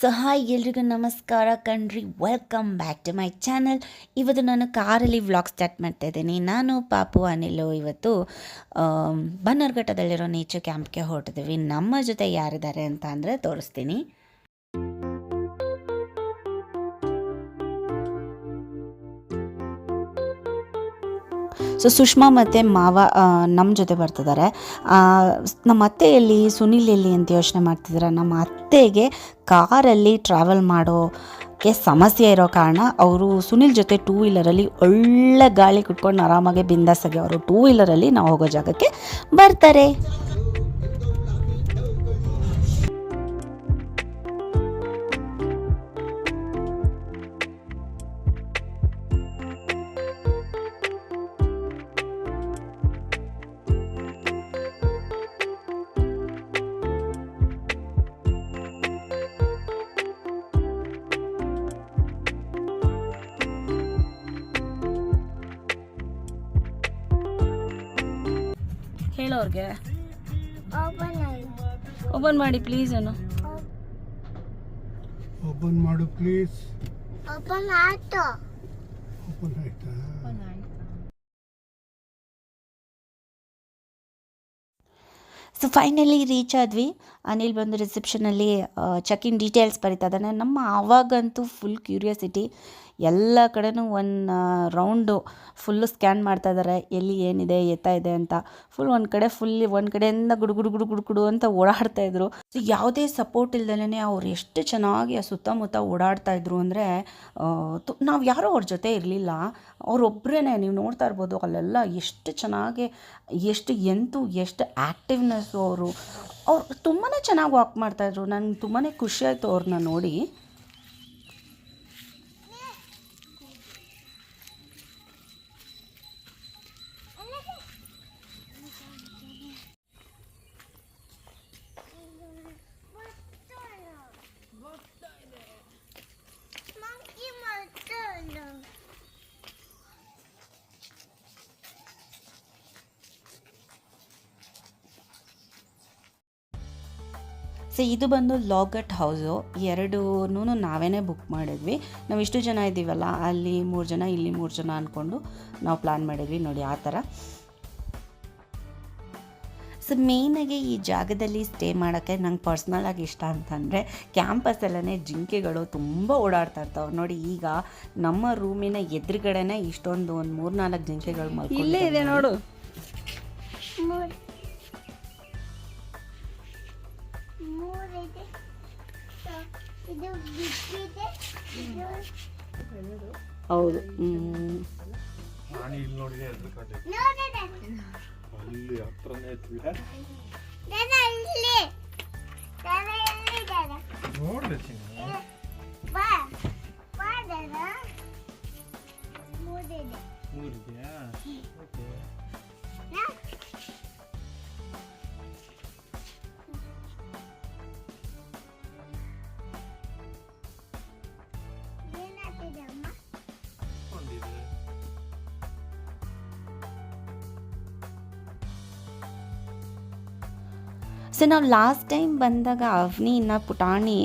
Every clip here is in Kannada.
ಸೊ ಹಾಯ್ ಎಲ್ರಿಗೂ ನಮಸ್ಕಾರ ಕಣ್ರಿ. Welcome back to my channel ಇವತ್ತು ನಾನು ಕಾರಲ್ಲಿ ವ್ಲಾಗ್ ಸ್ಟಾರ್ಟ್ ಮಾಡ್ತಾ ಇದ್ದೀನಿ. ನಾನು, ಪಾಪು, ಅನಿಲು ಇವತ್ತು ಬನ್ನರ್ಘಟ್ಟದಲ್ಲಿರೋ ನೇಚರ್ ಕ್ಯಾಂಪ್ಗೆ ಹೊರಟಿದ್ದೀವಿ ನಮ್ಮ ಜೊತೆ ಯಾರಿದ್ದಾರೆ ಅಂತ ಅಂದರೆ ತೋರಿಸ್ತೀನಿ. ಸೊ ಸುಷ್ಮಾ ಮತ್ತು ಮಾವ ನಮ್ಮ ಜೊತೆ ಬರ್ತಿದ್ದಾರೆ. ನಮ್ಮ ಅತ್ತೆ ಎಲ್ಲಿ ಸುನಿಲ್ ಎಲ್ಲಿ ಅಂತ ಯೋಚನೆ ಮಾಡ್ತಿದ್ದಾರೆ ನಮ್ಮ ಅತ್ತೆಗೆ ಕಾರಲ್ಲಿ ಟ್ರಾವೆಲ್ ಮಾಡೋ ಸಮಸ್ಯೆ ಇರೋ ಕಾರಣ ಅವರು ಸುನಿಲ್ ಜೊತೆ ಟೂ ವೀಲರಲ್ಲಿ ಒಳ್ಳೆ ಗಾಳಿ ಕುಟ್ಕೊಂಡು ಆರಾಮಾಗಿ ಬಿಂದಾಸಾಗಿ ಅವರು ಟೂ ವೀಲರಲ್ಲಿ ನಾವು ಹೋಗೋ ಜಾಗಕ್ಕೆ ಬರ್ತಾರೆ. ಹೇಳೋರ್ಗೆ? ಓಪನ್ ಮಾಡಿ. ಪ್ಲೀಸ್ ಅನ್ನು ಓಪನ್ ಮಾಡು ಪ್ಲೀಸ್ ಓಪನ್ ಆಯ್ತು. ಓಪನ್ ಆಯ್ತಾ? ಸೊ ಫೈನಲಿ ರೀಚ್ ಆದ್ವಿ. ಅನಿಲ್ ಬಂದು ರಿಸೆಪ್ಷನಲ್ಲಿ ಚೆಕ್ ಇನ್ ಡೀಟೇಲ್ಸ್ ಬರಿತಾ ಇದ್ದಾನೆ. ನಮ್ಮ ಆವಾಗಂತೂ ಫುಲ್ ಕ್ಯೂರಿಯಾಸಿಟಿ ಎಲ್ಲ ಕಡೆನೂ ಒಂದು ರೌಂಡು ಫುಲ್ಲು ಸ್ಕ್ಯಾನ್ ಮಾಡ್ತಾ ಇದ್ದಾರೆ. ಎಲ್ಲಿ ಏನಿದೆ, ಎತ್ತ ಇದೆ ಅಂತ. ಫುಲ್ ಒಂದು ಕಡೆ ಫುಲ್ ಒಂದು ಕಡೆಯಿಂದ ಗುಡುಗುಡು ಗುಡು ಗುಡು ಗುಡು ಗುಡು ಅಂತ ಓಡಾಡ್ತಾ ಇದ್ರು. ಸೊ ಯಾವುದೇ ಸಪೋರ್ಟ್ ಇಲ್ದಲೇ ಅವ್ರು ಎಷ್ಟು ಚೆನ್ನಾಗಿ ಆ ಸುತ್ತಮುತ್ತ ಓಡಾಡ್ತಾ ಇದ್ರು ಅಂದರೆ ನಾವು ಯಾರೂ ಅವ್ರ ಜೊತೆ ಇರಲಿಲ್ಲ. ಅವರೊಬ್ಬರೇ ನೀವು ನೋಡ್ತಾ ಇರ್ಬೋದು ಅಲ್ಲೆಲ್ಲ ಎಷ್ಟು ಚೆನ್ನಾಗಿ, ಎಷ್ಟು ಎಂತು, ಎಷ್ಟು ಆ್ಯಕ್ಟಿವ್ನೆಸ್ಸು ಅವರು. ಅವ್ರು ತುಂಬಾ ಚೆನ್ನಾಗಿ ವಾಕ್ ಮಾಡ್ತಾಯಿದ್ರು ನನಗೆ ತುಂಬಾ ಖುಷಿಯಾಯಿತು ಅವ್ರನ್ನ ನೋಡಿ ಮಂಕಿ ಮಾಡ್ತಾನೆ ಸೊ ಇದು ಬಂದು ಲಾಗಟ್ ಹೌಸು ಎರಡೂ ನಾವೇ ಬುಕ್ ಮಾಡಿದ್ವಿ. ನಾವು ಇಷ್ಟು ಜನ ಇದ್ದೀವಲ್ಲ ಅಲ್ಲಿ ಮೂರು ಜನ ಇಲ್ಲಿ ಮೂರು ಜನ ಅಂದ್ಕೊಂಡು ನಾವು ಪ್ಲ್ಯಾನ್ ಮಾಡಿದ್ವಿ ನೋಡಿ ಆ ಥರ. ಸೊ ಮೇಯ್ನಾಗಿ ಈ ಜಾಗದಲ್ಲಿ ಸ್ಟೇ ಮಾಡೋಕ್ಕೆ ನಂಗೆ ಪರ್ಸ್ನಲಾಗಿ ಇಷ್ಟ ಅಂತಂದರೆ ಕ್ಯಾಂಪಸ್ಸಲ್ಲೇ ಜಿಂಕೆಗಳು ತುಂಬ ಓಡಾಡ್ತಾ ಇರ್ತಾವೆ. ನೋಡಿ ಈಗ ನಮ್ಮ ರೂಮಿನ ಎದುರುಗಡೆನೇ ಇಷ್ಟೊಂದು ಒಂದು ಮೂರು ನಾಲ್ಕು ಜಿಂಕೆಗಳು ಇಲ್ಲೇ ಇದೆ ನೋಡು. ಮೂರಿದೆ. ಸೊ, ಇದು ಬಿಟ್ಟಿದೆ ಇದು ಹೌದು. ನಾನು ಇಲ್ಲಿ ನೋಡಿದೆ ಎದ್ರುಕೊಂಡೆ ನೋಡಿದೆ. ಅಲ್ಲಿ ಹತ್ರನೇ ಇತ್ತು ಇಲ್ಲಿ. ನೋಡಿದೆ ಚಿನ್ನ. ಬಾ. ಬಾ ಮೂರಿದೆ. ಸೊ ನಾವು ಲಾಸ್ಟ್ ಟೈಮ್ ಬಂದಾಗ ಅವನಿ ಇನ್ನು ಪುಟಾಣಿ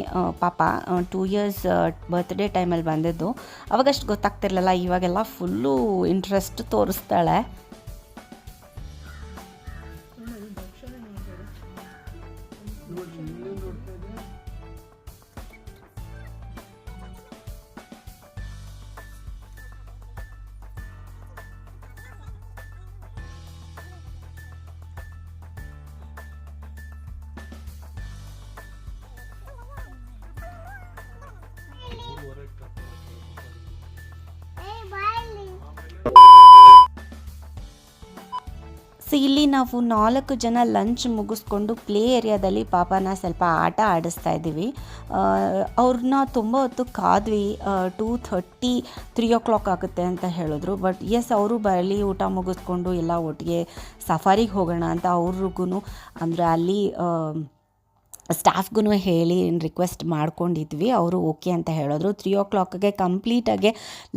ಪಾಪ ಟೂ ಇಯರ್ಸ್ ಬರ್ತ್ಡೇ ಟೈಮಲ್ಲಿ ಬಂದಿದ್ದು. ಅವಾಗಷ್ಟು ಗೊತ್ತಾಗ್ತಿರ್ಲಿಲ್ಲ, ಇವಾಗೆಲ್ಲ ಫುಲ್ಲು ಇಂಟ್ರೆಸ್ಟ್ ತೋರಿಸ್ತಾಳೆ. ಸೊ, ಇಲ್ಲಿ ನಾವು ನಾಲ್ಕು ಜನ ಲಂಚ್ ಮುಗಿಸ್ಕೊಂಡು ಪ್ಲೇ ಏರಿಯಾದಲ್ಲಿ ಪಾಪನ ಸ್ವಲ್ಪ ಆಟ ಆಡಿಸ್ತಾ ಇದ್ದೀವಿ. ಅವ್ರನ್ನ ತುಂಬ ಹೊತ್ತು ಕಾದ್ವಿ. Two thirty, three o'clock ಆಗುತ್ತೆ ಅಂತ ಹೇಳಿದ್ರು. ಬಟ್ ಎಸ್ ಅವರು ಬರಲಿ, ಊಟ ಮುಗಿಸ್ಕೊಂಡು ಎಲ್ಲ ಒಟ್ಟಿಗೆ ಸಫಾರಿಗೆ ಹೋಗೋಣ ಅಂತ ಅವ್ರಿಗೂ ಅಂದರೆ ಅಲ್ಲಿ ಸ್ಟಾಫ್ಗೂ ಹೇಳಿ ರಿಕ್ವೆಸ್ಟ್ ಮಾಡ್ಕೊಂಡಿದ್ವಿ. ಅವರು ಓಕೆ ಅಂತ ಹೇಳಿದ್ರು. ತ್ರೀ ಓ ಕ್ಲಾಕ್ಗೆ ಕಂಪ್ಲೀಟಾಗಿ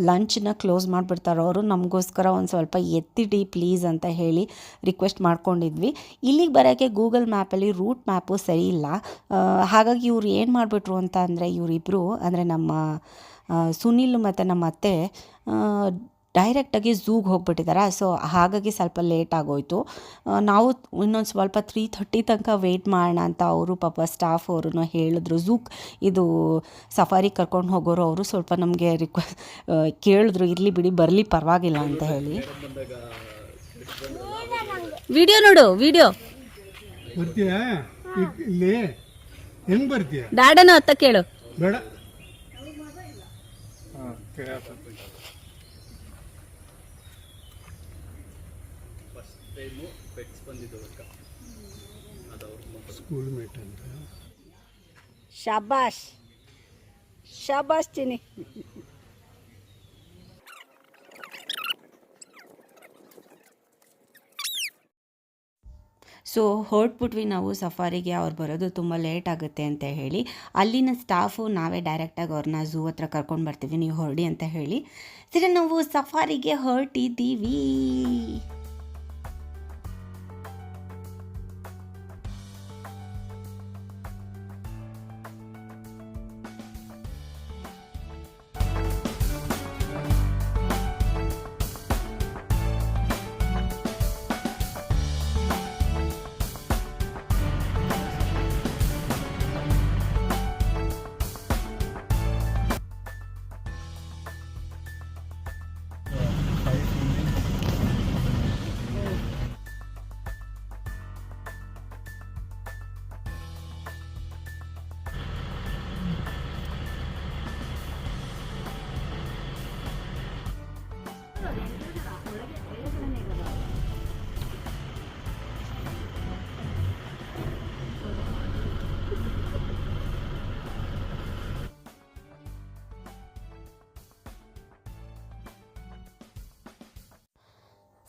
ಲಂಚನ್ನ ಕ್ಲೋಸ್ ಮಾಡಿಬಿಡ್ತಾರೆ. ಅವರು ನಮಗೋಸ್ಕರ ಒಂದು ಸ್ವಲ್ಪ ಎತ್ತಿಡಿ ಪ್ಲೀಸ್ ಅಂತ ಹೇಳಿ ರಿಕ್ವೆಸ್ಟ್ ಮಾಡ್ಕೊಂಡಿದ್ವಿ. ಇಲ್ಲಿಗೆ ಬರೋಕ್ಕೆ ಗೂಗಲ್ ಮ್ಯಾಪಲ್ಲಿ ರೂಟ್ ಮ್ಯಾಪು ಸರಿ ಇಲ್ಲ. ಹಾಗಾಗಿ ಇವ್ರು ಏನು ಮಾಡಿಬಿಟ್ರು ಅಂತ ಅಂದರೆ ಇವರಿಬ್ಬರು ಅಂದರೆ ನಮ್ಮ ಸುನಿಲ್ ಮತ್ತು ನಮ್ಮ ಅತ್ತೆ ಡೈರೆಕ್ಟಾಗಿ ಝೂಗೆ ಹೋಗ್ಬಿಟ್ಟಿದ್ದಾರೆ ಸೊ ಹಾಗಾಗಿ ಸ್ವಲ್ಪ ಲೇಟ್ ಆಗೋಯ್ತು. ನಾವು ಇನ್ನೊಂದು ಸ್ವಲ್ಪ ತ್ರೀ ಥರ್ಟಿ ತನಕ ವೆಯ್ಟ್ ಮಾಡೋಣ ಅಂತ ಅವರು ಪಾಪ ಸ್ಟಾಫ್ ಅವರು ಹೇಳಿದ್ರು. ಝೂಕ್ ಇದು ಸಫಾರಿ ಕರ್ಕೊಂಡು ಹೋಗೋರು ಅವರು ಸ್ವಲ್ಪ ನಮಗೆ ರಿಕ್ವೆಸ್ಟ್ ಕೇಳಿದ್ರು ಇರಲಿ ಬಿಡಿ ಬರಲಿ ಪರವಾಗಿಲ್ಲ ಅಂತ ಹೇಳಿ. ವಿಡಿಯೋ ನೋಡು ವಿಡಿಯೋ ಬರ್ತೀಯಾ? ಇಲ್ಲಿ? ಹೆಂಗ್ ಬರ್ತೀಯ? ಡ್ಯಾಡನ ಹತ್ತ ಕೇಳು. ಬೇಡ. ಹಾಂ ಕೇಳತ್ತ ಸ್ಕೂಲ್ ಮೇಟ್ ಅಂತ. ಶಬಾಷ್. ಶಬಾಷ್ ಚಿನಿ ಸೊ ಹೊರಟ್ಬಿಟ್ವಿ ನಾವು ಸಫಾರಿಗೆ ಅವ್ರು ಬರೋದು ತುಂಬ ಲೇಟ್ ಆಗುತ್ತೆ ಅಂತ ಹೇಳಿ. ಅಲ್ಲಿನ ಸ್ಟಾಫು ನಾವೇ ಡೈರೆಕ್ಟಾಗಿ ಅವ್ರನ್ನ ಝೂ ಹತ್ರ ಕರ್ಕೊಂಡು ಬರ್ತೀವಿ ನೀವು ಹೊರಡಿ ಅಂತ ಹೇಳಿ. ಸರಿ ನಾವು ಸಫಾರಿಗೆ ಹೊರಟಿದ್ದೀವಿ.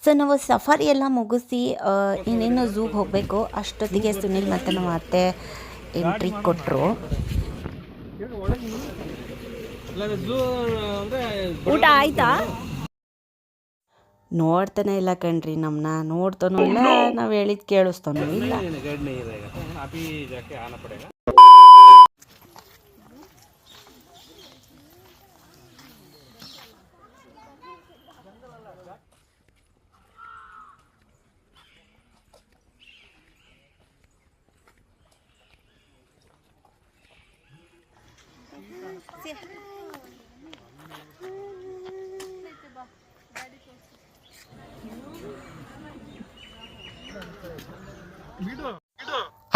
ಸೊ ನಾವು ಸಫಾರಿ ಎಲ್ಲ ಮುಗಿಸಿ ಇನ್ನೇನು ಝೂಗೆ ಹೋಗಬೇಕು? ಅಷ್ಟೊತ್ತಿಗೆ ಸುನಿಲ್ ಮತ್ತು ನಮ್ಮ ಅತ್ತೆ ಎಂಟ್ರಿ ಕೊಟ್ಟರು ಊಟ ಆಯ್ತಾ? ನೋಡ್ತಾನೆ ಇಲ್ಲ ಕಣ್ರಿ ನಮ್ಮನ್ನ ನೋಡ್ತಾನೂ ಇಲ್ಲ ನಾವು ಹೇಳಿದ್ ಕೇಳಿಸ್ತಾನೂ ಇಲ್ಲ.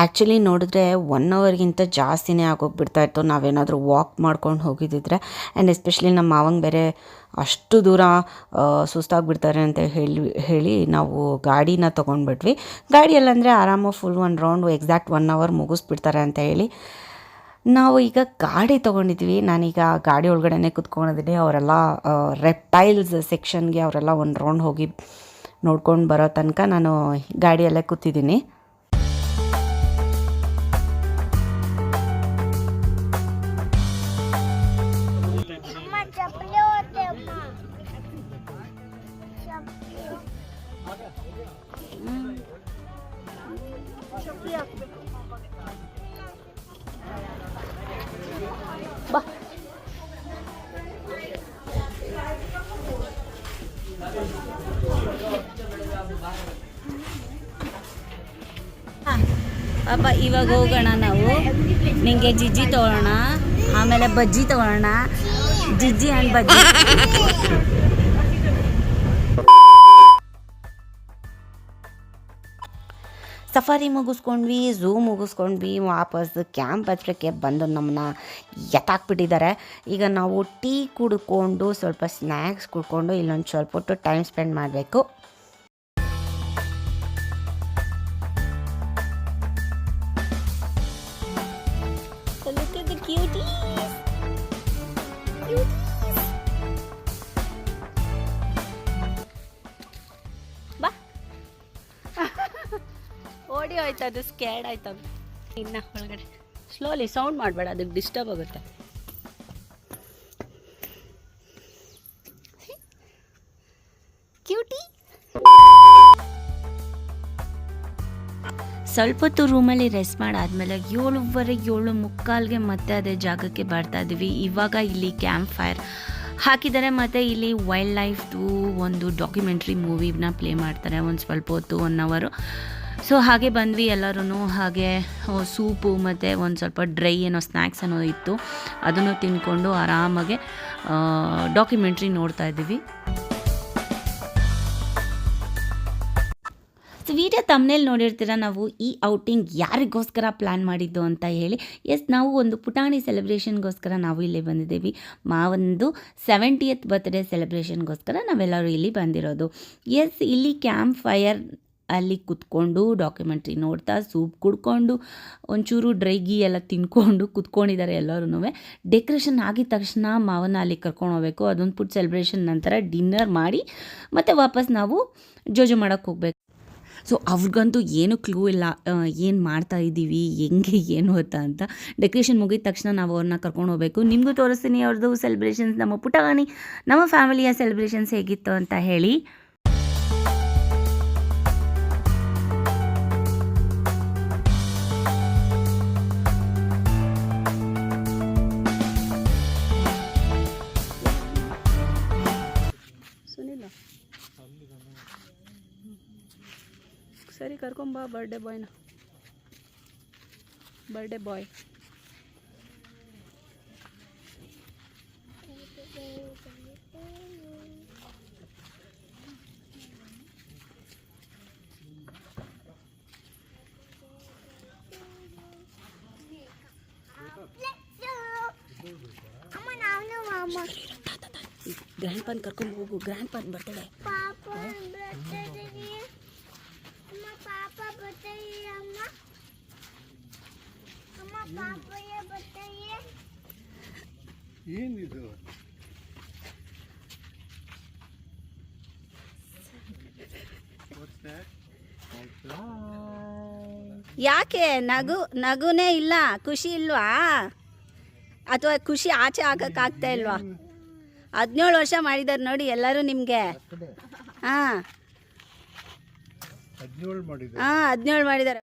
ಆ್ಯಕ್ಚುಲಿ ನೋಡಿದ್ರೆ ಒನ್ ಅವರ್ಗಿಂತ ಜಾಸ್ತಿನೇ ಆಗೋಗ್ಬಿಡ್ತಾ ಇತ್ತು. ನಾವೇನಾದರೂ ವಾಕ್ ಮಾಡ್ಕೊಂಡು ಹೋಗಿದ್ದಿದ್ರೆ ಆ್ಯಂಡ್ ಎಸ್ಪೆಷಲಿ ನಮ್ಮ ಮಾವಂಗೆ ಬೇರೆ ಅಷ್ಟು ದೂರ ಸುಸ್ತಾಗಿ ಸುಸ್ತಾಗ್ಬಿಡ್ತಾರೆ ಅಂತ ಹೇಳಿ ಹೇಳಿ ನಾವು ಗಾಡಿನ ತೊಗೊಂಡ್ಬಿಟ್ವಿ. ಗಾಡಿಯಲ್ಲಂದರೆ ಆರಾಮಾಗಿ full one round exact one hour ಮುಗಿಸ್ಬಿಡ್ತಾರೆ ಅಂತ ಹೇಳಿ ನಾವು ಈಗ ಗಾಡಿ ತೊಗೊಂಡಿದ್ವಿ. ನಾನೀಗ ಗಾಡಿ ಒಳಗಡೆನೆ ಕುತ್ಕೊಂಡಿದ್ದೀನಿ. ಅವರೆಲ್ಲ ರೆಪ್ಟೈಲ್ಸ್ ಸೆಕ್ಷನ್ಗೆ ಅವರೆಲ್ಲ ಒಂದು ರೌಂಡ್ ಹೋಗಿ ನೋಡ್ಕೊಂಡು ಬರೋ ತನಕ ನಾನು ಗಾಡಿಯಲ್ಲೇ ಕೂತಿದ್ದೀನಿ. ಚಪ್ಪಲಿ ಹೋತೆ ಚಪ್ಪಲಿ ಹಾಕ್ಬೇಕು ಪಾಪ ಇವಾಗ ಹೋಗೋಣ ನಾವು. ನಿಂಗೆ ಜಿಜ್ಜಿ ತೊಗೊಳ್ಳೋಣ. ಆಮೇಲೆ ಬಜ್ಜಿ ತೊಗೊಳ್ಳೋಣ. ಜಿಜ್ಜಿ ಆ್ಯಂಡ್ ಬಜ್ಜಿ ಸಫಾರಿ ಮುಗಿಸ್ಕೊಂಡ್ವಿ ಝೂ ಮುಗಿಸ್ಕೊಂಡ್ವಿ, ವಾಪಸ್ ಕ್ಯಾಂಪ್ ಹತ್ರಕ್ಕೆ ಬಂದು ನಮ್ಮನ್ನ ಎತ್ತಾಕ್ಬಿಟ್ಟಿದ್ದಾರೆ. ಈಗ ನಾವು ಟೀ ಕುಡ್ಕೊಂಡು ಸ್ವಲ್ಪ ಸ್ನ್ಯಾಕ್ಸ್ ಕುಡ್ಕೊಂಡು ಇಲ್ಲೊಂದು ಸ್ವಲ್ಪ ಟೈಮ್ ಸ್ಪೆಂಡ್ ಮಾಡಬೇಕು. ಹೋಯ್ತು ಆಯ್ತು ಇನ್ನ ಒಳಗಡೆ. ಸ್ಲೋಲಿ ಸೌಂಡ್ ಮಾಡಬೇಡ ಅದಕ್ಕೆ ಡಿಸ್ಟರ್ಬ್ ಆಗುತ್ತೆ. ಕ್ಯೂಟಿ ಸ್ವಲ್ಪ ಹೊತ್ತು ರೂಮಲ್ಲಿ ರೆಸ್ಟ್ ಮಾಡಾದ್ಮೇಲೆ ಏಳುವರೆ ಏಳು ಮುಕ್ಕಾಲ್ಗೆ ಮತ್ತೆ ಅದೇ ಜಾಗಕ್ಕೆ ಬರ್ತಾ ಇದ್ದೀವಿ ಇವಾಗ ಇಲ್ಲಿ ಕ್ಯಾಂಪ್ ಫೈರ್ ಹಾಕಿದ್ದಾರೆ. ಮತ್ತು ಇಲ್ಲಿ ವೈಲ್ಡ್ ಲೈಫ್ದು ಒಂದು ಡಾಕ್ಯುಮೆಂಟ್ರಿ ಮೂವಿನ ಪ್ಲೇ ಮಾಡ್ತಾರೆ. ಒಂದು ಸ್ವಲ್ಪ ಹೊತ್ತು ಒನ್ ಅವರು ಸೊ ಹಾಗೆ ಬಂದ್ವಿ ಎಲ್ಲರೂ ಹಾಗೆ ಸೂಪು ಮತ್ತು ಒಂದು ಸ್ವಲ್ಪ ಡ್ರೈ ಏನೋ ಸ್ನ್ಯಾಕ್ಸ್ ಅನ್ನೋ ಇತ್ತು. ಅದನ್ನು ತಿನ್ಕೊಂಡು ಆರಾಮಾಗೆ ಡಾಕ್ಯುಮೆಂಟ್ರಿ ನೋಡ್ತಾ ಇದ್ದೀವಿ. ಸೊ ವಿಡಿಯೋ ತಮ್ಮನೇಲಿ ನೋಡಿರ್ತೀರ ನಾವು? ಈ ಔಟಿಂಗ್ ಯಾರಿಗೋಸ್ಕರ ಪ್ಲ್ಯಾನ್ ಮಾಡಿದ್ದು ಅಂತ ಹೇಳಿ. ಎಸ್ ನಾವು ಒಂದು ಪುಟಾಣಿ ಸೆಲೆಬ್ರೇಷನ್ಗೋಸ್ಕರ ನಾವು ಇಲ್ಲಿ ಬಂದಿದ್ದೀವಿ. ಮಾವಂದು ಸೆವೆಂಟಿಯತ್ ಬರ್ತ್ಡೇ ಸೆಲೆಬ್ರೇಷನ್ಗೋಸ್ಕರ ನಾವೆಲ್ಲರೂ ಇಲ್ಲಿ ಬಂದಿರೋದು. ಎಸ್ ಇಲ್ಲಿ ಕ್ಯಾಂಪ್ ಫೈರ್ ಅಲ್ಲಿ ಕುತ್ಕೊಂಡು ಡಾಕ್ಯುಮೆಂಟ್ರಿ ನೋಡ್ತಾ ಸೂಪ್ ಕುಡ್ಕೊಂಡು, ಒಂಚೂರು ಡ್ರೈ ಗೀ ಎಲ್ಲ ತಿನ್ಕೊಂಡು ಕುತ್ಕೊಂಡಿದ್ದಾರೆ ಎಲ್ಲರೂ ಡೆಕೊರೇಷನ್ ಆಗಿದ ತಕ್ಷಣ ಮಾವನ ಅಲ್ಲಿ ಕರ್ಕೊಂಡು ಹೋಗ್ಬೇಕು. ಅದೊಂದು ಫುಡ್ ಸೆಲೆಬ್ರೇಷನ್ ನಂತರ ಡಿನ್ನರ್ ಮಾಡಿ, ಮತ್ತು ವಾಪಸ್ ನಾವು ಜೋಜು ಮಾಡೋಕ್ಕೆ ಹೋಗ್ಬೇಕು. ಸೊ ಅವ್ರಿಗಂತೂ ಏನು ಕ್ಲೂ ಇಲ್ಲ. ಏನು ಮಾಡ್ತಾ ಇದ್ದೀವಿ? ಹೆಂಗೆ, ಏನು ಅಂತ ಅಂತ. ಡೆಕೊರೇಷನ್ ಮುಗಿದ ತಕ್ಷಣ ನಾವು ಅವ್ರನ್ನ ಕರ್ಕೊಂಡು ಹೋಗಬೇಕು. ನಿಮಗೂ ತೋರಿಸ್ತೀನಿ ಅವ್ರದ್ದು ಸೆಲೆಬ್ರೇಷನ್ಸ್ ನಮ್ಮ ಪುಟಾಣಿ, ನಮ್ಮ ಫ್ಯಾಮಿಲಿಯ ಸೆಲೆಬ್ರೇಷನ್ಸ್ ಹೇಗಿತ್ತು ಅಂತ ಹೇಳಿ. ಕರ್ಕೊಂಬ ಬರ್ಡೇ ಬಾಯ್ನ ಬರ್ಡೇ ಬಾಯ್ ಅಮ್ಮ ನಾನು ಅಮ್ಮ ಗ್ರ್ಯಾಂಡ್ ಪನ್ ಕರ್ಕೊಂಡು ಹೋಗು ಗ್ರ್ಯಾಂಡ್ ಪನ್ ಬರ್ತಡೆ ಯಾಕೆ? ನಗು ನಗುನೇ ಇಲ್ಲ. ಖುಷಿ ಇಲ್ವಾ? ಅಥವಾ ಖುಷಿ ಆಚೆ ಹಾಕಕ್ಕಾಗ್ತಾ ಇಲ್ವಾ? ಹದಿನೇಳು ವರ್ಷ ಮಾಡಿದ್ದಾರೆ ನೋಡಿ ಎಲ್ಲರೂ ನಿಮಗೆ. ಹಾಂ. ಹಾಂ ಹದಿನೇಳು ಮಾಡಿದ್ದಾರೆ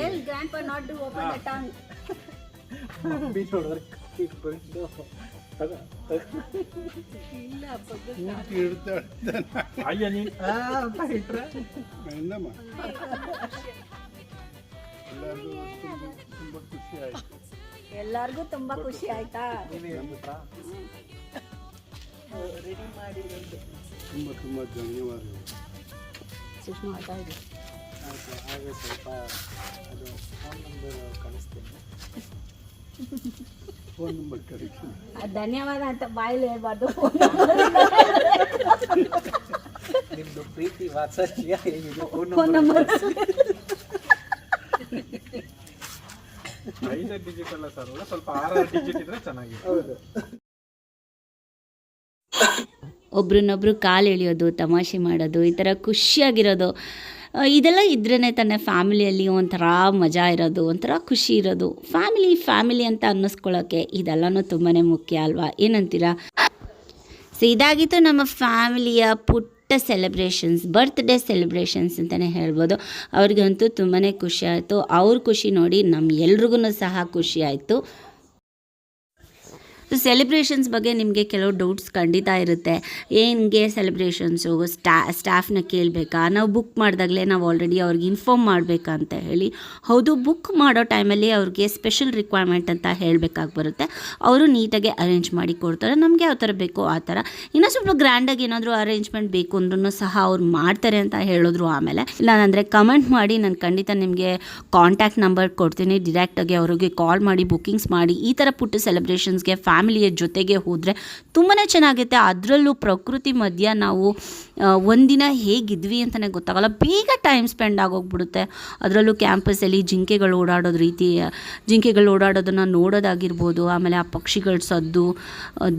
Tell grandpa not to open the tongue. ಎಲ್ಲರಿಗೂ ತುಂಬ ಖುಷಿ ಆಯ್ತು. ಎಲ್ಲರಿಗೂ ತುಂಬ ಖುಷಿ ಆಯ್ತಾ? ತುಂಬ ತುಂಬ ಧನ್ಯವಾದಗಳು. ಸುಷ್ಮಾ ಇದೆ ಹಾಗೆ ಸ್ವಲ್ಪ ಅದು ಫೋನ್ ನಂಬರ್ ಕಳಿಸ್ತೇನೆ ಫೋನ್ ನಂಬರ್ ಕಳಿಸ್ತೀನಿ ಧನ್ಯವಾದ ಅಂತ ಬಾಯಲ್ಲಿ ಹೇಳ್ಬಾರ್ದು. ನಿಮ್ಮದು ಪ್ರೀತಿ ವಾತ್ಸಲ್ಯ ಏನಿದೆ? ಫೋನ್ ನಂಬರ್ ಐದು ಡಿಜಿಟ್ ಅಲ್ಲ ಸರ್ ಸ್ವಲ್ಪ ಆರು ಡಿಜಿಟ್ ಇದ್ರೆ ಚೆನ್ನಾಗಿದೆ ಹೌದು. ಒಬ್ರನ್ನೊಬ್ರು ಕಾಲು ಎಳೆಯೋದು ತಮಾಷೆ ಮಾಡೋದು ಈ ಥರ ಖುಷಿಯಾಗಿರೋದು. ಇದೆಲ್ಲ ಇದ್ರೇ ತಾನೆ ಫ್ಯಾಮಿಲಿಯಲ್ಲಿ ಒಂಥರ ಮಜಾ ಇರೋದು, ಒಂಥರ ಖುಷಿ ಇರೋದು. ಫ್ಯಾಮಿಲಿ ಫ್ಯಾಮಿಲಿ ಅಂತ ಅನ್ನಿಸ್ಕೊಳ್ಳೋಕ್ಕೆ ಇದೆಲ್ಲನೂ ತುಂಬಾ ಮುಖ್ಯ ಅಲ್ವಾ? ಏನಂತೀರಾ? ಸೊ ಇದಾಗಿತ್ತು ನಮ್ಮ ಫ್ಯಾಮಿಲಿಯ ಪುಟ್ಟ ಸೆಲೆಬ್ರೇಷನ್ಸ್, ಬರ್ತ್ಡೇ ಸೆಲೆಬ್ರೇಷನ್ಸ್ ಅಂತಲೇ ಹೇಳ್ಬೋದು. ಅವ್ರಿಗಂತೂ ತುಂಬಾ ಖುಷಿ ಆಯಿತು. ಅವ್ರ ಖುಷಿ ನೋಡಿ ನಮ್ಮ ಎಲ್ರಿಗೂ ಸಹ ಖುಷಿ ಆಯಿತು. ಸೊ ಸೆಲೆಬ್ರೇಷನ್ಸ್ ಬಗ್ಗೆ ನಿಮಗೆ ಕೆಲವು ಡೌಟ್ಸ್ ಖಂಡಿತ ಇರುತ್ತೆ. ಏನಿಗೆ ಸೆಲೆಬ್ರೇಷನ್ಸು ಸ್ಟಾ ಸ್ಟಾಫ್ನ ಕೇಳಬೇಕಾ? ನಾವು ಬುಕ್ ಮಾಡಿದಾಗಲೇ ನಾವು ಆಲ್ರೆಡಿ ಅವ್ರಿಗೆ ಇನ್ಫಾರ್ಮ್ ಮಾಡಬೇಕಾ ಅಂತ ಹೇಳಿ. ಹೌದು ಬುಕ್ ಮಾಡೋ ಟೈಮಲ್ಲಿ ಅವ್ರಿಗೆ ಸ್ಪೆಷಲ್ ರಿಕ್ವೈರ್ಮೆಂಟ್ ಅಂತ ಹೇಳಬೇಕಾಗಿ ಬರುತ್ತೆ. ಅವರು ನೀಟಾಗಿ ಅರೇಂಜ್ ಮಾಡಿ ಕೊಡ್ತಾರೆ. ನಮಗೆ ಯಾವ ಥರ ಬೇಕೋ ಆ ಥರ. ಇನ್ನೂ ಸ್ವಲ್ಪ ಗ್ರ್ಯಾಂಡಾಗಿ ಏನಾದರೂ ಅರೇಂಜ್ಮೆಂಟ್ ಬೇಕು ಅಂದ್ರೂ ಸಹ ಅವ್ರು ಮಾಡ್ತಾರೆ ಅಂತ ಹೇಳಿದ್ರು ಆಮೇಲೆ. ಇಲ್ಲಾಂದರೆ ಕಮೆಂಟ್ ಮಾಡಿ, ನಾನು ಖಂಡಿತ ನಿಮಗೆ ಕಾಂಟ್ಯಾಕ್ಟ್ ನಂಬರ್ ಕೊಡ್ತೀನಿ. ಡಿರೆಕ್ಟಾಗಿ ಅವ್ರಿಗೆ ಕಾಲ್ ಮಾಡಿ ಬುಕ್ಕಿಂಗ್ಸ್ ಮಾಡಿ, ಈ ಥರ ಪುಟ್ಟ ಸೆಲೆಬ್ರೇಷನ್ಸ್ಗೆ ಫ್ಯಾಮಿಲಿಯ ಜೊತೆಗೆ ಹೋದರೆ ತುಂಬಾ ಚೆನ್ನಾಗುತ್ತೆ ಅದರಲ್ಲೂ ಪ್ರಕೃತಿ ಮಧ್ಯ ನಾವು ಒಂದಿನ ಹೇಗಿದ್ವಿ ಅಂತಲೇ ಗೊತ್ತಾಗಲ್ಲ. ಬೇಗ ಟೈಮ್ ಸ್ಪೆಂಡ್ ಆಗೋಗ್ಬಿಡುತ್ತೆ. ಅದರಲ್ಲೂ ಕ್ಯಾಂಪಸ್ಸಲ್ಲಿ ಜಿಂಕೆಗಳು ಓಡಾಡೋದು ರೀತಿ, ಜಿಂಕೆಗಳು ಓಡಾಡೋದನ್ನು ನೋಡೋದಾಗಿರ್ಬೋದು. ಆಮೇಲೆ ಆ ಪಕ್ಷಿಗಳ ಸದ್ದು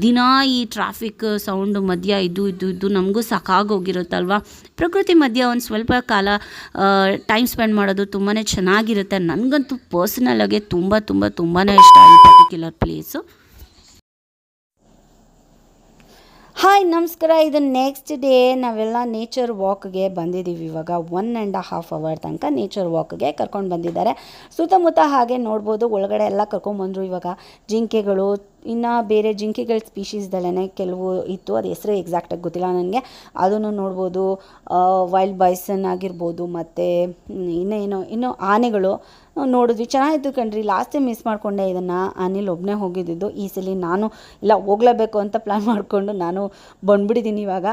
ದಿನ ಈ ಟ್ರಾಫಿಕ್ ಸೌಂಡ್ ಮಧ್ಯ ಇದು ಇದು ಇದು ನಮಗೂ ಸಾಕಾಗೋಗಿರುತ್ತಲ್ವ? ಪ್ರಕೃತಿ ಮಧ್ಯ ಒಂದು ಸ್ವಲ್ಪ ಕಾಲ ಟೈಮ್ ಸ್ಪೆಂಡ್ ಮಾಡೋದು ತುಂಬಾ ಚೆನ್ನಾಗಿರುತ್ತೆ. ನನಗಂತೂ ಪರ್ಸ್ನಲಾಗಿ ತುಂಬ ತುಂಬ ತುಂಬಾ ಇಷ್ಟ ಈ ಪರ್ಟಿಕ್ಯುಲರ್ ಪ್ಲೇಸು ಹಾಯ್, ನಮಸ್ಕಾರ. ಇದು ನೆಕ್ಸ್ಟ್ ಡೇ ನಾವೆಲ್ಲ ನೇಚರ್ ವಾಕ್ಗೆ ಬಂದಿದ್ದೀವಿ ಇವಾಗ ಒನ್ ಆ್ಯಂಡ್ ಹಾಫ್ ಅವರ್ ತನಕ ನೇಚರ್ ವಾಕ್ಗೆ ಕರ್ಕೊಂಡು ಬಂದಿದ್ದಾರೆ. ಸುತ್ತಮುತ್ತ ಹಾಗೆ ನೋಡ್ಬೋದು, ಒಳಗಡೆ ಎಲ್ಲ ಕರ್ಕೊಂಡ್ಬಂದರು ಇವಾಗ ಜಿಂಕೆಗಳು ಇನ್ನು ಬೇರೆ ಜಿಂಕೆಗಳ ಸ್ಪೀಷೀಸ್ದಲ್ಲೇ ಕೆಲವು ಇತ್ತು, ಅದು ಹೆಸರು ಎಕ್ಸಾಕ್ಟಾಗಿ ಗೊತ್ತಿಲ್ಲ ನನಗೆ. ಅದನ್ನು ನೋಡ್ಬೋದು ವೈಲ್ಡ್ ಬಾಯ್ಸನ್ ಆಗಿರ್ಬೋದು, ಮತ್ತು ಇನ್ನೇನು ಇನ್ನೂ ಆನೆಗಳು ನೋಡಿದ್ವಿ. ಚೆನ್ನಾಗಿತ್ತು ಕಣ್ರಿ. ಲಾಸ್ಟ್ ಟೈಮ್ ಮಿಸ್ ಮಾಡಿಕೊಂಡೆ ಇದನ್ನು. ಅನಿಲ್ ಒಬ್ಬನೇ ಹೋಗಿದ್ದಿದ್ದು. ಈ ಸಲ ನಾನು, ಇಲ್ಲ, ಹೋಗ್ಲೇಬೇಕು ಅಂತ ಪ್ಲ್ಯಾನ್ ಮಾಡಿಕೊಂಡು ನಾನು ಬಂದ್ಬಿಟ್ಟಿದ್ದೀನಿ ಇವಾಗ.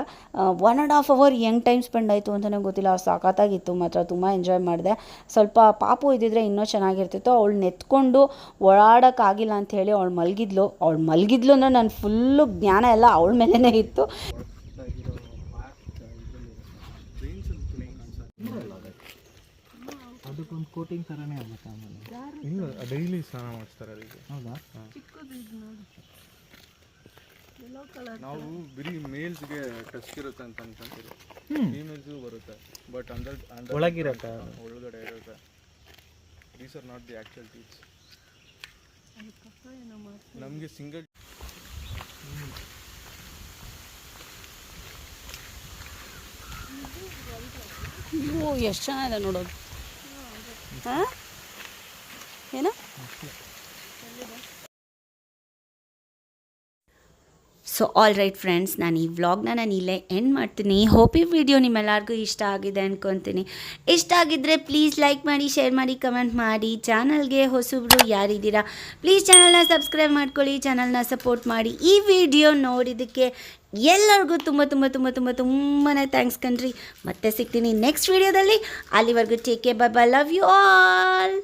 ಒನ್ ಆ್ಯಂಡ್ ಹಾಫ್ ಅವರ್ ಹೆಂಗೆ ಟೈಮ್ ಸ್ಪೆಂಡ್ ಆಯಿತು ಅಂತಲೇ ಗೊತ್ತಿಲ್ಲ. ಸಾಕತ್ತಾಗಿತ್ತು. ಮಾತ್ರ ತುಂಬ ಎಂಜಾಯ್ ಮಾಡಿದೆ. ಸ್ವಲ್ಪ ಪಾಪು ಇದ್ದಿದ್ರೆ ಇನ್ನೂ ಚೆನ್ನಾಗಿರ್ತಿತ್ತು. ಅವಳು ನೆತ್ಕೊಂಡು ಓಡಾಡೋಕ್ಕಾಗಿಲ್ಲ ಅಂತ ಹೇಳಿ ಅವಳು ಮಲಗಿದ್ಲು. ಅವಳು ಮಲಗಿದ್ಲು ಅಂದರೆ ನನ್ನ ಫುಲ್ಲು ಜ್ಞಾನ ಎಲ್ಲ ಅವಳ ಮೇಲೇ ಇತ್ತು. ಅದಕ್ಕೊಂದು ಕೋಟಿಂಗ್ ಥರನೇ ಆಗುತ್ತೆ ಆಮೇಲೆ. ಇಲ್ಲ ಡೈಲಿ ಸ್ನಾನ ಮಾಡಿಸ್ತಾರೆ ಅದಕ್ಕೆ ಹೌದಾ? ನಾವು ಬರೀ ಮೇಲ್ಸ್ಗೆ ಟಚ್ ಇರುತ್ತೆ ಅಂತ ಅನ್ಕೊಂತೀವಿ. ಫೀಮೇಲ್ಸ್ಗೂ ಬರುತ್ತೆ. ಬಟ್ ಅಂಡರ್ ಒಳಗಿರುತ್ತೆ ಒಳಗಿರತ್ತ. ಒಳಗಡೆ ಇರುತ್ತೆ. These are not the actual teeth ನಮಗೆ ಸಿಂಗಲ್ ಎಷ್ಟು ಚೆನ್ನಾಗಿದೆ ನೋಡೋದು. ಹಾಂ? ಏನು? ಸೊ ಆಲ್ ರೈಟ್ ಫ್ರೆಂಡ್ಸ್ ನಾನು ಈ ವ್ಲಾಗ್ನ ನಾನು ಇಲ್ಲೇ ಎಂಡ್ ಮಾಡ್ತೀನಿ. ಹೋಪ್ ಈ ವಿಡಿಯೋ ನಿಮ್ಮೆಲ್ಲರಿಗೂ ಇಷ್ಟ ಆಗಿದೆ ಅಂದ್ಕೊತೀನಿ ಇಷ್ಟ ಆಗಿದ್ದರೆ ಪ್ಲೀಸ್ ಲೈಕ್ ಮಾಡಿ ಶೇರ್ ಮಾಡಿ ಕಮೆಂಟ್ ಮಾಡಿ. ಚಾನಲ್ಗೆ ಹೊಸಬ್ರು ಯಾರಿದ್ದೀರಾ ಪ್ಲೀಸ್ ಚಾನಲ್ನ ಸಬ್ಸ್ಕ್ರೈಬ್ ಮಾಡ್ಕೊಳ್ಳಿ ಚಾನಲ್ನ ಸಪೋರ್ಟ್ ಮಾಡಿ. ಈ ವಿಡಿಯೋ ನೋಡಿದ್ದಕ್ಕೆ ಎಲ್ಲರಿಗೂ ತುಂಬ ತುಂಬ ತುಂಬ ತುಂಬ ತುಂಬಾ ಥ್ಯಾಂಕ್ಸ್ ಕಣ್ರಿ. ಮತ್ತೆ ಸಿಗ್ತೀನಿ ನೆಕ್ಸ್ಟ್ ವಿಡಿಯೋದಲ್ಲಿ ಅಲ್ಲಿವರೆಗೂ take care bye bye love you all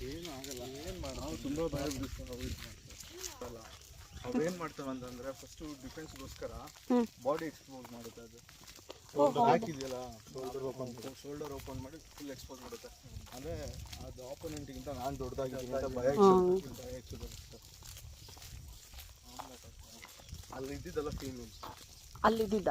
ನಾವು ತುಂಬ ಭಯ ಬಿಡಿಸ್ತಲ್ಲ ಅವೇನು ಮಾಡ್ತವೆ. ಅಂತಂದ್ರೆ ಫಸ್ಟು ಡಿಫೆನ್ಸ್ಗೋಸ್ಕರ ಬಾಡಿ ಎಕ್ಸ್ಪೋಸ್ ಮಾಡುತ್ತೆ ಅದು. ಶೋಲ್ಡರ್ ಹಾಕಿದೆಯಲ್ಲ? ಶೋಲ್ಡರ್ ಓಪನ್ ಶೋಲ್ಡರ್ ಓಪನ್ ಮಾಡಿ ಫುಲ್ ಎಕ್ಸ್ಪೋಸ್ ಮಾಡುತ್ತೆ. ಅಂದರೆ ಅದು ಆಪೋನೆಂಟ್ಗಿಂತ ನಾನು ದೊಡ್ಡದಾಗಿದ್ದೀನಿ ಅಂತ ಭಯ ಭಯ ಹೆಚ್ಚು ಬರುತ್ತೆ ಅಲ್ಲಿ ಇದ್ದಿದ್ದಲ್ಲ ಫೀಮೇಲ್ಸ್ ಅಲ್ಲಿದ್ದ